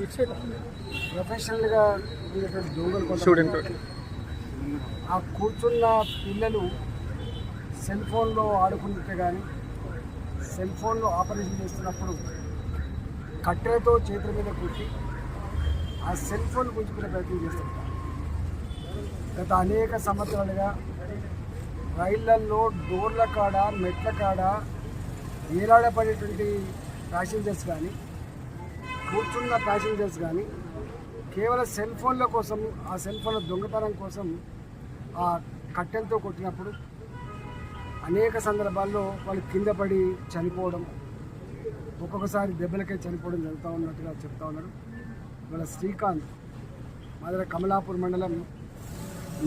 ప్రొఫెషనల్గా ఉండేటువంటి దొంగలు స్టూడెంట్ ఆ కూర్చున్న పిల్లలు సెల్ ఫోన్లో ఆడుకుంటే కానీ సెల్ ఫోన్లో ఆపరేషన్ చేస్తున్నప్పుడు కట్టెలతో చేతుల మీద కుట్టి ఆ సెల్ ఫోన్ గుంజుకునే ప్రయత్నం చేస్తుంటారు. గత అనేక సంవత్సరాలుగా రైళ్ళల్లో డోర్ల కాడ మెట్ల కాడ ఏలాడపడేటువంటి ప్యాసింజర్స్ కానీ కూర్చున్న ప్యాసింజర్స్ కానీ కేవలం సెల్ ఫోన్ల కోసం ఆ సెల్ ఫోన్ల దొంగతనం కోసం ఆ కట్టెలతో కొట్టినప్పుడు అనేక సందర్భాల్లో వాళ్ళు కింద పడి చనిపోవడం ఒక్కొక్కసారి దెబ్బలకే చనిపోవడం జరుగుతూ ఉన్నట్టుగా చెప్తా ఉన్నారు. ఇవాళ శ్రీకాంత్ మా కమలాపూర్ మండలం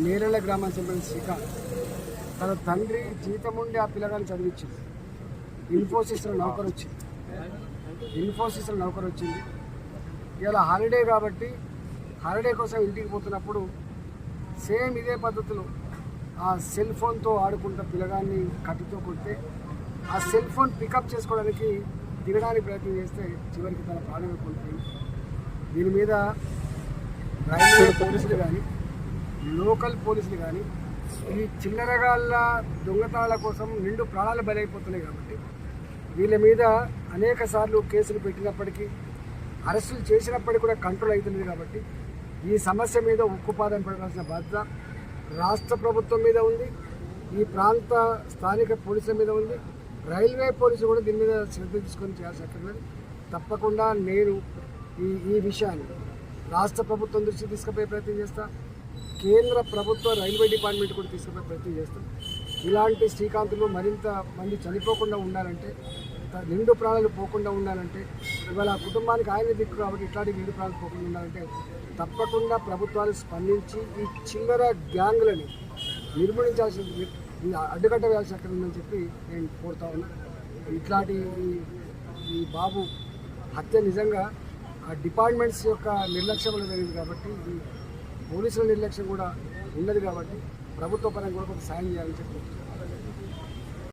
నేరెళ్ళ గ్రామానికి చెందిన శ్రీకాంత్ తన తండ్రి జీతం ఉండి ఆ పిల్లగాన్ని చదివించింది. ఇన్ఫోసిస్లో నౌకరు వచ్చింది ఇన్ఫోసిస్లో నౌకరు వచ్చింది. ఇలా హాలిడే కాబట్టి హాలిడే కోసం ఇంటికి పోతున్నప్పుడు సేమ్ ఇదే పద్ధతిలో ఆ సెల్ ఫోన్తో ఆడుకుంటా పిల్లగాన్ని కట్టుతో కొడితే ఆ సెల్ ఫోన్ పికప్ చేసుకోవడానికి తినడానికి ప్రయత్నం చేస్తే చివరికి తన ప్రాణమే కోల్పోయింది. దీని మీద రైల్వే పోలీసులు కానీ లోకల్ పోలీసులు కానీ ఈ చిన్నరగాళ్ళ దొంగతనాల కోసం నిండు ప్రాణాలు బలైపోతున్నాయి కాబట్టి వీళ్ళ మీద అనేక సార్లు కేసులు పెట్టినప్పటికీ అరెస్టులు చేసినప్పటికీ కూడా కంట్రోల్ అవుతుంది కాబట్టి ఈ సమస్య మీద ఉక్కుపాదం పడాల్సిన బాధ్యత రాష్ట్ర ప్రభుత్వం మీద ఉంది ఈ ప్రాంత స్థానిక పోలీసుల మీద ఉంది. రైల్వే పోలీసులు కూడా దీని మీద శ్రద్ధ తీసుకొని చేయాల్సి అక్కర్లేదు తప్పకుండా నేను ఈ ఈ విషయాన్ని రాష్ట్ర ప్రభుత్వం దృష్టికి తీసుకుపోయే ప్రయత్నం చేస్తా. కేంద్ర ప్రభుత్వ రైల్వే డిపార్ట్మెంట్ కూడా తీసుకుపోయే ప్రయత్నం చేస్తాను ఇలాంటి శ్రీకాంతులు మరింత మంది చనిపోకుండా ఉండాలంటే రెండు నిండు ప్రాణాలు పోకుండా ఉండాలంటే ఇవాళ ఆ కుటుంబానికి ఆయన దిక్కు కాబట్టి ఇట్లాంటి నిండు ప్రాణాలు పోకుండా ఉండాలంటే తప్పకుండా ప్రభుత్వాలు స్పందించి ఈ చిల్లర గ్యాంగులని నిర్మూలించాల్సింది ఈ అడ్డుకట్ట వేయాల్సి అక్కడ ఉందని చెప్పి నేను కోరుతా ఉన్నా. ఇట్లాంటి ఈ బాబు హత్య నిజంగా ఆ డిపార్ట్మెంట్స్ యొక్క నిర్లక్ష్యం జరిగింది కాబట్టి ఈ పోలీసుల నిర్లక్ష్యం కూడా ఉన్నది కాబట్టి ప్రభుత్వ పరంగా కూడా కొంత సాయం చేయాలని చెప్పి